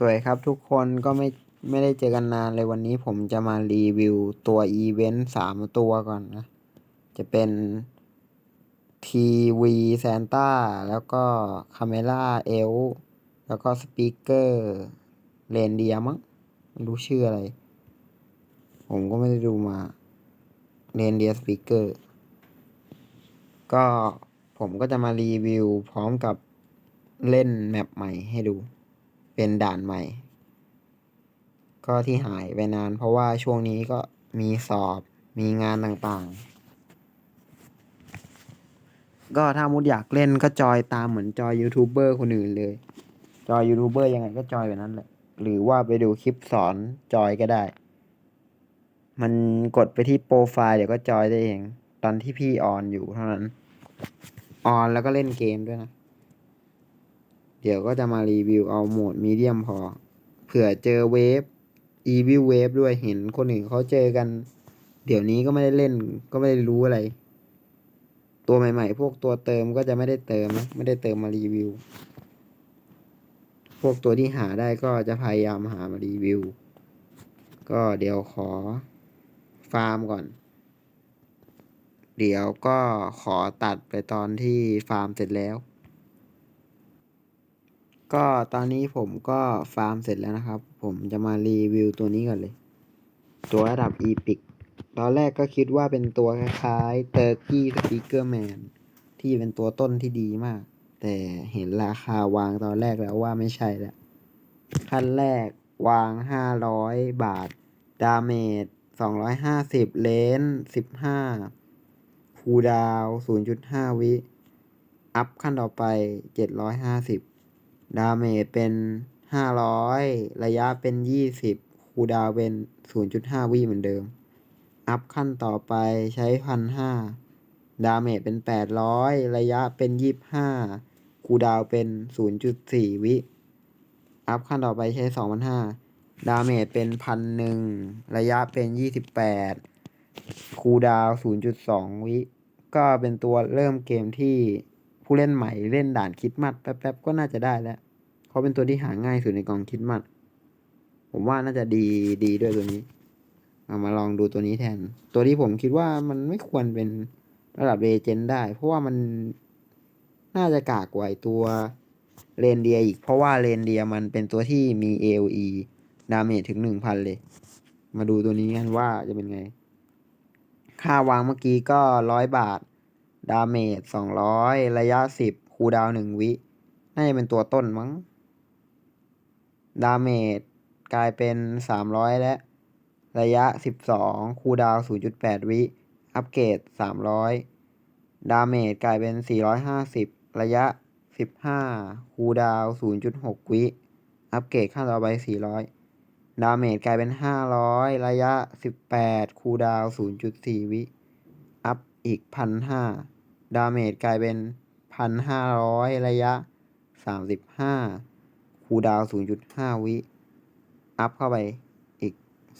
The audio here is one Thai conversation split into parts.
สวัสดีครับทุกคนก็ไม่ไม่ได้เจอกันนานเลยวันนี้ผมจะมารีวิวตัวอีเวนต์สามตัวก่อนนะ จะเป็นทีวีแซนต้าแล้วก็คาเมล่าเอลแล้วก็สปีกเกอร์เรนเดียมั้งไม่รู้ชื่ออะไร ผมก็ไม่ได้ดูมาเรนเดียสปีกเกอร์ก็ผมก็จะมารีวิวพร้อมกับเล่นแมปใหม่ให้ดู เป็นด่านใหม่ ก็ที่หายไปนาน เพราะว่าช่วงนี้ก็มีสอบมีงานต่างๆ ก็ถ้ามุดอยากเล่นก็จอยตามเหมือนจอยยูทูบเบอร์คนอื่นเลย จอยยูทูบเบอร์ยังไงก็จอยแบบนั้นแหละ หรือว่าไปดูคลิปสอนจอยก็ได้ มันกดไปที่โปรไฟล์เดี๋ยวก็จอยได้เอง ตอนที่พี่ออนอยู่เท่านั้น ออนแล้วก็เล่นเกมด้วยนะ เดี๋ยวก็จะมารีวิวเอาโหมดมีเดียมพอ เผื่อเจอเวฟอีวิวเวฟด้วยเห็นคนอื่นเขาเจอกัน เดี๋ยวนี้ก็ไม่ได้เล่นก็ไม่ได้รู้อะไร ตัวใหม่ ๆ พวกตัวเติมก็จะไม่ได้เติมนะไม่ได้เติมมารีวิว พวกตัวที่หาได้ก็จะพยายามหามารีวิว ก็เดี๋ยวขอฟาร์มก่อน เดี๋ยวก็ขอตัดไปตอนที่ฟาร์มเสร็จแล้ว ก็ตอนนี้ผมก็ฟาร์มเสร็จแล้วนะครับ ผมจะมารีวิวตัวนี้ก่อนเลย ตัวระดับอีพิกตอนแรกก็คิดว่าเป็นตัวคล้ายๆเตอร์กี้สปีกเกอร์แมนที่เป็นตัวต้นที่ดีมาก แต่เห็นราคาวางตอนแรกแล้วว่าไม่ใช่แล้วขั้นแรกวาง 500 บาท ดาเมจ 250 เลน15คูดาว 0.5 วิ อัพขั้นต่อไป 750 ดาเมจเป็น500ระยะเป็น20คูดาวเป็น0.5วิเหมือนเดิม อัพขั้นต่อไปใช้1,500ดาเมจเป็น800ระยะเป็น25คูดาวเป็น0.4วิ อัพขั้นต่อไปใช้2,500ดาเมจเป็น1,001ระยะเป็น28คูดาว0.2วิ ก็เป็นตัวเริ่มเกมที่ ผู้เล่นใหม่เล่นด่านคิดมัดแป๊บๆก็น่าจะได้แล้วเขาเป็นตัวที่หาง่ายสุดในกองคิดมัด ผมว่าน่าจะดีดีด้วยตัวนี้เอามาลองดูตัวนี้แทน ตัวที่ผมคิดว่ามันไม่ควรเป็นระดับเรเจนได้ เพราะว่ามันน่าจะกากกว่าตัวเรนเดียอีก เพราะว่าเรนเดียมันเป็นตัวที่มี AOE ดาเมจถึงหนึ่งพันเลย มาดูตัวนี้กันว่าจะเป็นไง ค่าวางเมื่อกี้ก็ร้อยบาท ดาเมจสองร้อยระยะสิบคูดาวหนึ่งวิ น่าจะเป็นตัวต้นมั้ง ดาเมจกลายเป็นสามร้อยและ ระยะสิบสองคูดาวศูนย์จุดแปดวิ อัปเกรดสามร้อยดาเมจกลายเป็นสี่ร้อยห้าสิบระยะสิบห้าคูดาวศูนย์จุดหกวิ อัปเกรดขั้นต่อไปสี่ร้อยดาเมจกลายเป็นห้าร้อยระยะสิบแปดคูดาวศูนย์จุดสี่วิ อัพอีกพันห้า ดาเมจกลายเป็นพันห้าร้อยระยะสามสิบห้าคูดาวศูนย์จุดห้าวิ อัพเข้าไปอีก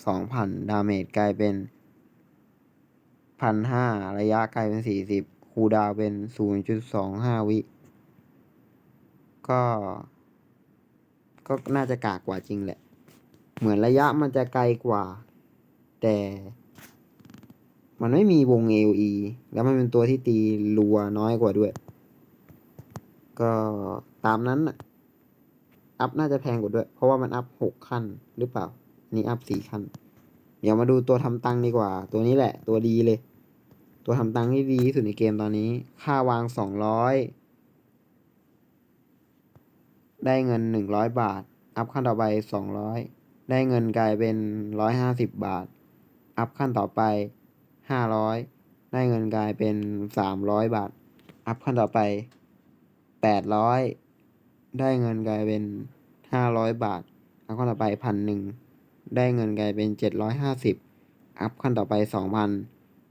สองพันดาเมจกลายเป็นพันห้าระยะกลายเป็นสี่สิบคูดาวเป็นศูนย์จุดสองห้าวิ ก็ ก็น่าจะกากกว่าจริงแหละ เหมือนระยะมันจะไกลกว่า แต่ มันไม่มีวง AOE แล้วมันเป็นตัวที่ตีรัวน้อยกว่าด้วย ก็ตามนั้นน่ะอัพน่าจะแพงกว่าด้วย เพราะว่ามันอัพหกขั้นหรือเปล่า นี่อัพสี่ขั้น เดี๋ยวมาดูตัวทำตังดีกว่า ตัวนี้แหละ ตัวดีเลย ตัวทำตังที่ดีที่สุดในเกมตอนนี้ ค่าวางสองร้อยได้เงินหนึ่งร้อยบาท อัพขั้นต่อไปสองร้อยได้เงินกลายเป็นร้อยห้าสิบบาท อัพขั้นต่อไป ห้าร้อยได้เงินกลายเป็นสามร้อยบาท อัพขั้นต่อไปแปดร้อยได้เงินกลายเป็นห้าร้อยบาท อัพขั้นต่อไปพันหนึ่งได้เงินกลายเป็นเจ็ดร้อยห้าสิบอัพขั้นต่อไปสองพัน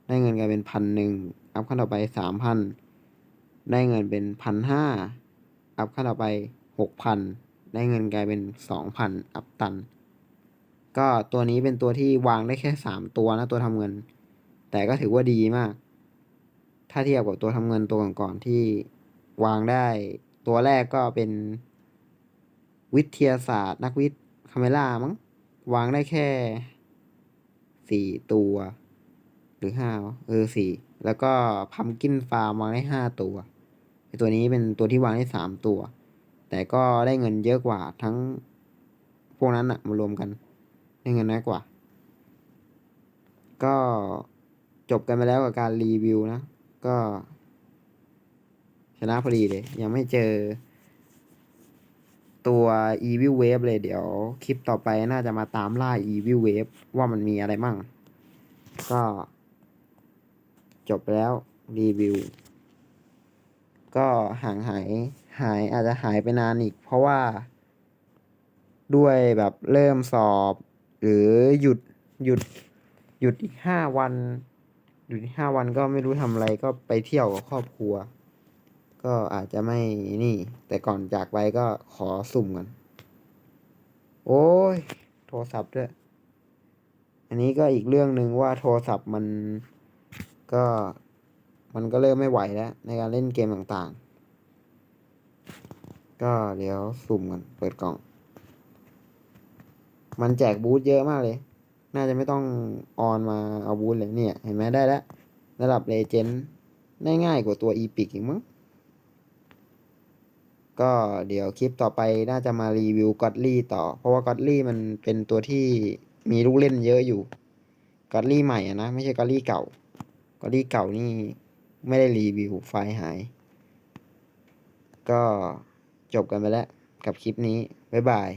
ได้เงินกลายเป็นพันหนึ่งอัพขั้นต่อไปสามพันได้เงินเป็นพันห้าอัพขั้นต่อไปหกพันได้เงินกลายเป็นสองพันอัพตัน ก็ตัวนี้เป็นตัวที่วางได้แค่สามตัวนะตัวทำเงิน แต่ก็ถือว่าดีมาก ถ้าเทียบกับตัวทำเงินตัวก่อนๆที่วางได้ ตัวแรกก็เป็นวิทยาศาสตร์ นักวิทย์คาเมล่ามั้ง วางได้แค่สี่ตัว หรือห้าเออสี่แล้วก็พัมกินฟาร์มวางได้ห้าตัวตัวนี้เป็นตัวที่วางได้สามตัว แต่ก็ได้เงินเยอะกว่าทั้งพวกนั้นอะมารวมกัน ได้เงินน้อยกว่า ก็ จบกันไปแล้วกับการรีวิวนะ ก็ ชนะพอดีเลย ยังไม่เจอ ตัว Evil Wave เลยเดี๋ยว คลิปต่อไปน่าจะมาตามล่า Evil Wave ว่ามันมีอะไรมั่ง ก็ จบไปแล้วรีวิว ก็ห่างหายหายอาจจะหายไปนานอีก เพราะว่า ด้วยแบบเริ่มสอบ หรือหยุดหยุดหยุดอีกห้าวัน หยุดอีกห้าวันก็ไม่รู้ทำอะไรก็ไปเที่ยวกับครอบครัว ก็อาจจะไม่นี่ แต่ก่อนจากไปก็ขอสุ่มกันโอ้ย โทรศัพท์ด้วย อันนี้ก็อีกเรื่องหนึ่งว่าโทรศัพท์มันก็มันก็เริ่มไม่ไหวแล้ว ในการเล่นเกมต่างๆ ก็เดี๋ยวสุ่มกันเปิดกล่อง มันแจกบูธเยอะมากเลย น่าจะไม่ต้องออนมาเอาบูธเลยเนี่ย เห็นไหมได้แล้วระดับเลเจนด์ง่ายกว่าตัวอีพิกอีกมั้งก็เดี๋ยวคลิปต่อไปน่าจะมารีวิวก็อดลี่ต่อ เพราะว่าก็อดลี่มันเป็นตัวที่มีลูกเล่นเยอะอยู่ก็อดลี่ใหม่อะนะ ไม่ใช่ก็อดลี่เก่าก็อดลี่เก่านี่ไม่ได้รีวิวไฟล์หาย ก็จบกันไปแล้วกับคลิปนี้ บ๊ายบาย